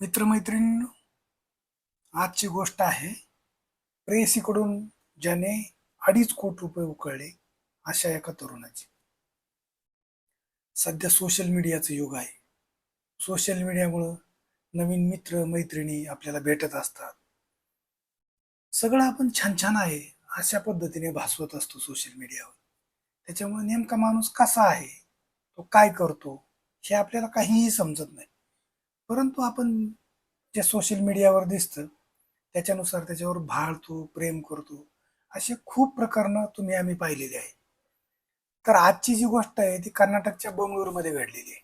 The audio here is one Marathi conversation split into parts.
मित्रमैत्रिणींनो आजची गोष्ट आहे प्रेसीकडून ज्याने अडीच कोटी रुपये उकळले अशा एका तरुणाची. सध्या सोशल मीडियाचं युग आहे. सोशल मीडियामुळं नवीन मित्र मैत्रिणी आपल्याला भेटत असतात. सगळं आपण छान छान आहे अशा पद्धतीने भासवत असतो सोशल मीडियावर त्याच्यामुळे नेमका माणूस कसा आहे तो काय करतो हे आपल्याला काहीही समजत नाही. परंतु आपण जे सोशल मीडियावर दिसतं त्याच्यानुसार त्याच्यावर भाळतो प्रेम करतो असे खूप प्रकरणं तुम्ही आम्ही पाहिलेली आहे तर आजची जी गोष्ट आहे ती कर्नाटकच्या बंगळुरूमध्ये घडलेली आहे.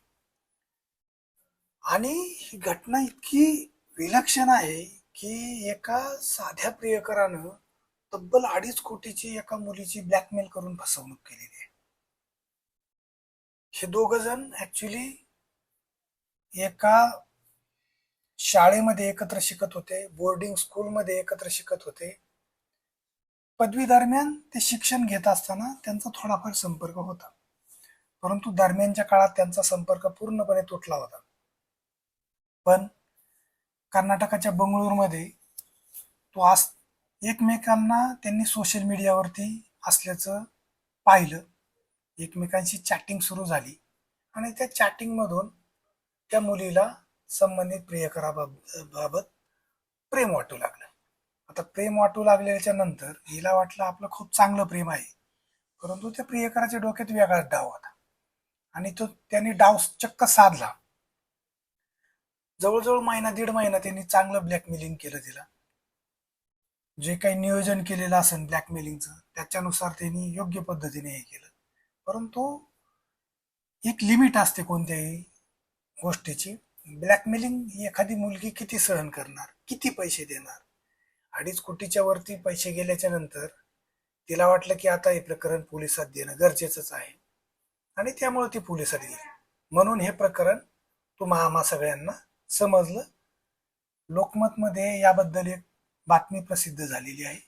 आणि ही घटना इतकी विलक्षण आहे की एका साध्या प्रियकरानं तब्बल अडीच कोटीची एका मुलीची ब्लॅकमेल करून फसवणूक केलेली आहे. हे दोघ जण ऍक्च्युली एका शाळेमध्ये एकत्र शिकत होते बोर्डिंग स्कूलमध्ये एकत्र शिकत होते. पदवी दरम्यान ते शिक्षण घेत असताना त्यांचा थोडाफार संपर्क होता. परंतु दरम्यानच्या काळात त्यांचा संपर्क पूर्णपणे तुटला होता. पण कर्नाटकाच्या बंगळूरमध्ये तो आज एकमेकांना त्यांनी सोशल मीडियावरती असल्याचं पाहिलं. एकमेकांशी चॅटिंग सुरू झाली. आणि त्या चॅटिंगमधून त्या मुलीला संबंधित प्रियकराबाबत प्रेम वाटू लागलं. आता प्रेम वाटू लागल्याच्या नंतर हिला वाटलं आपलं खूप चांगलं प्रेम आहे. परंतु त्या प्रियकराच्या डोक्यात वेगळाच डाव होता आणि तो त्यांनी डाव चक्क साधला. जवळजवळ महिना दीड महिना त्यांनी चांगलं ब्लॅकमेलिंग केलं तिला. जे काही नियोजन केलेलं असेल ब्लॅकमेलिंगचं त्याच्यानुसार त्यांनी योग्य पद्धतीने हे केलं. परंतु एक लिमिट असते कोणत्याही गोष्टीची. ब्लॅकमेलिंग ही एखादी मुलगी किती सहन करणार? किती पैसे देणार? अडीच कोटीच्या वरती पैसे गेल्याच्यानंतर तिला वाटलं की आता हे प्रकरण पोलिसात देणं गरजेचंच आहे. आणि त्यामुळे ती पोलिसात गेली. म्हणून हे प्रकरण तुम्हा आम्हा सगळ्यांना समजलं. लोकमतमध्ये याबद्दल एक बातमी प्रसिद्ध झालेली आहे.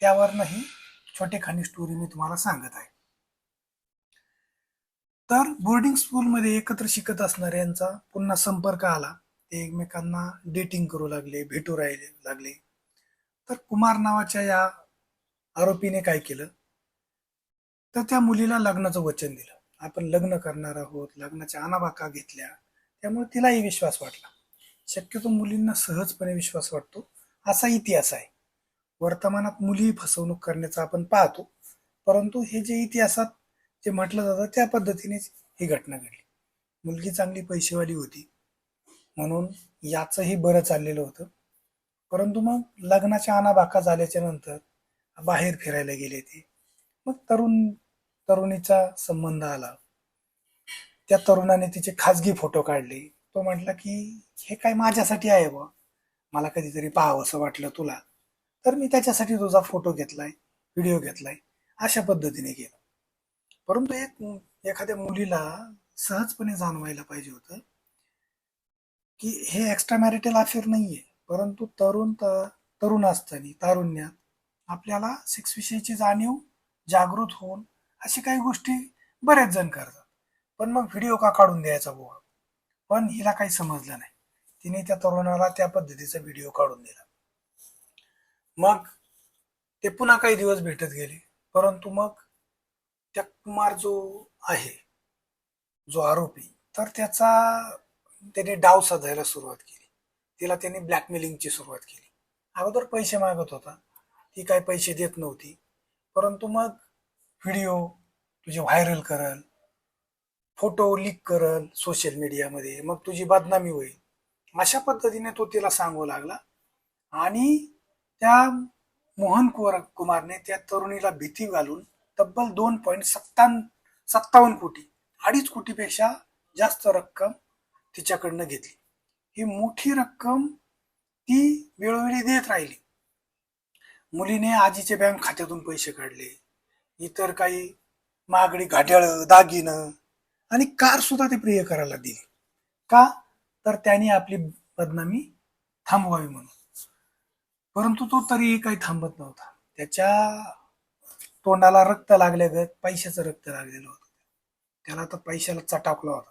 त्यावरनंही छोटेखानी स्टोरी मी तुम्हाला सांगत आहे. तर बोर्डिंग स्कूलमध्ये एकत्र शिकत असणाऱ्यांचा पुन्हा संपर्क आला. ते एकमेकांना डेटिंग करू लागले भेटू राहिले लागले. तर कुमार नावाच्या या आरोपीने काय केलं? तर त्या मुलीला लग्नाचं वचन दिलं. आपण लग्न करणार आहोत लग्नाच्या अनाबाका घेतल्या. त्यामुळे तिलाही विश्वास वाटला. शक्यतो मुलींना सहजपणे विश्वास वाटतो. असा इतिहास आहे. वर्तमानात मुली फसवणूक करण्याचा आपण पाहतो. परंतु हे जे इतिहासात जे म्हटलं जातं त्या पद्धतीनेच ही घटना घडली. मुलगी चांगली पैसेवाली होती. म्हणून याचंही बरं चाललेलं होतं. परंतु मग लग्नाच्या अनाबाका झाल्याच्यानंतर बाहेर फिरायला गेले ते. मग तरुण तरुणीचा संबंध आला. त्या तरुणाने तिचे खाजगी फोटो काढले. तो म्हटला की हे काय माझ्यासाठी आहे बा मला कधीतरी पाहावं असं वाटलं तुला. तर मी त्याच्यासाठी तुझा फोटो घेतलाय व्हिडिओ घेतलाय. अशा पद्धतीने केलं परंतु एक एखाद्या मुलीला सहजपणे जाणवायला पाहिजे होतं की हे एक्स्ट्रा मॅरिटल अफेअर नाहीये. परंतु तरुण तरुण असताना तारुण्यात आपल्याला सेक्स विषयीची जाणीव जागृत होऊन अशी काही गोष्टी बरेच जण करतात. पण मग व्हिडिओ का काढून द्यायचा बुवा? पण हिला काही समजलं नाही. तिने त्या तरुणाला त्या पद्धतीचा व्हिडिओ काढून दिला. मग ते पुन्हा काही दिवस भेटत गेले. परंतु मग त्या कुमार जो आहे जो आरोपी तर त्याचा त्याने डाव साधायला सुरुवात केली. तिला त्याने ब्लॅकमेलिंगची सुरुवात केली. अगोदर पैसे मागत होता. ती काय पैसे देत नव्हती. परंतु मग व्हिडिओ तुझे व्हायरल करल फोटो लीक करल सोशल मीडियामध्ये मग तुझी बदनामी होईल. अशा पद्धतीने तो तिला सांगू लागला. आणि त्या मोहन कुमार कुमारने त्या तरुणीला भीती घालून तब्बल दोन पॉईंट सत्तान सत्तावन्न कोटी अडीच कोटीपेक्षा जास्त रक्कम तिच्याकडनं घेतली. ही मोठी रक्कम ती वेळोवेळी देत राहिली. मुलीने आजीचे बँक खात्यातून पैसे काढले. इतर काही मागणी घाट्याळ दागिनं आणि कार सुद्धा ते प्रिय करायला दिली. का? तर त्याने आपली बदनामी थांबवावी म्हणून. परंतु तो तरीही काही थांबत नव्हता. त्याच्या तोंडाला रक्त लागल्यागत पैशाचं रक्त लागलेलं होतं. त्याला तर पैशाला चटाकला होता.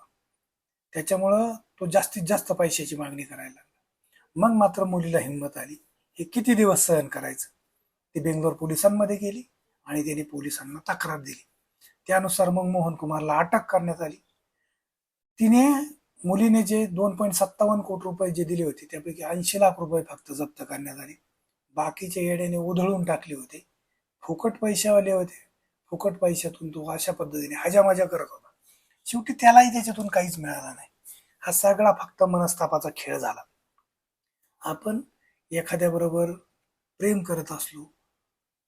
त्याच्यामुळं तो जास्तीत जास्त पैशाची मागणी करायला लागला. मग मात्र मुलीला हिंमत आली. हे किती दिवस सहन करायचं? ती बेंगलोर पोलिसांमध्ये गेली आणि त्याने पोलिसांना तक्रार दिली. त्यानुसार मग मोहन कुमारला अटक करण्यात आली. तिने मुलीने जे दोन पॉईंट सत्तावन्न कोटी रुपये जे दिले होते त्यापैकी ऐंशी लाख रुपये फक्त जप्त करण्यात आले. बाकीचे येड्याने उधळून टाकले होते. फुकट पैशावाले होते. फुकट पैशातून तो अशा पद्धतीने हजामजा करत होता. शेवटी त्यालाही त्याच्यातून काहीच मिळाला नाही. हा सगळा फक्त मनस्तापाचा खेळ झाला. आपण एखाद्याबरोबर प्रेम करत असलो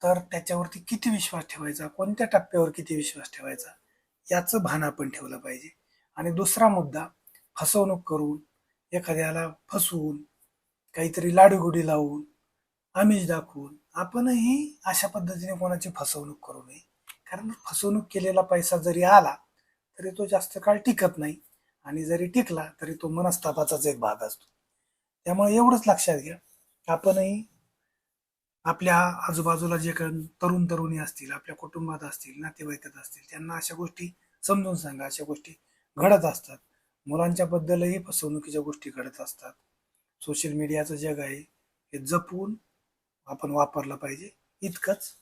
तर त्याच्यावरती किती विश्वास ठेवायचा? कोणत्या टप्प्यावर किती विश्वास ठेवायचा? याचं भान आपण ठेवलं पाहिजे. आणि दुसरा मुद्दा फसवणूक करून एखाद्याला फसवून काहीतरी लाडूगुडी लावून आमिष दाखवून आपणही अशा पद्धतीने कोणाची फसवणूक करू नये. कारण फसवणूक केलेला पैसा जरी आला तरी तो जास्त काळ टिकत नाही. आणि जरी टिकला तरी तो मनस्तापाचाच एक भाग असतो. त्यामुळे एवढंच लक्षात घ्या. आपणही आपल्या आजूबाजूला जे तरुण तरुणी असतील आपल्या कुटुंबात असतील नातेवाईकात असतील त्यांना अशा गोष्टी समजून सांगा. अशा गोष्टी घडत असतात. मुलांच्या बद्दलही फसवणुकीच्या गोष्टी घडत असतात. सोशल मीडियाचं जग आहे. हे जपून आपण वापरलं पाहिजे. इतकंच.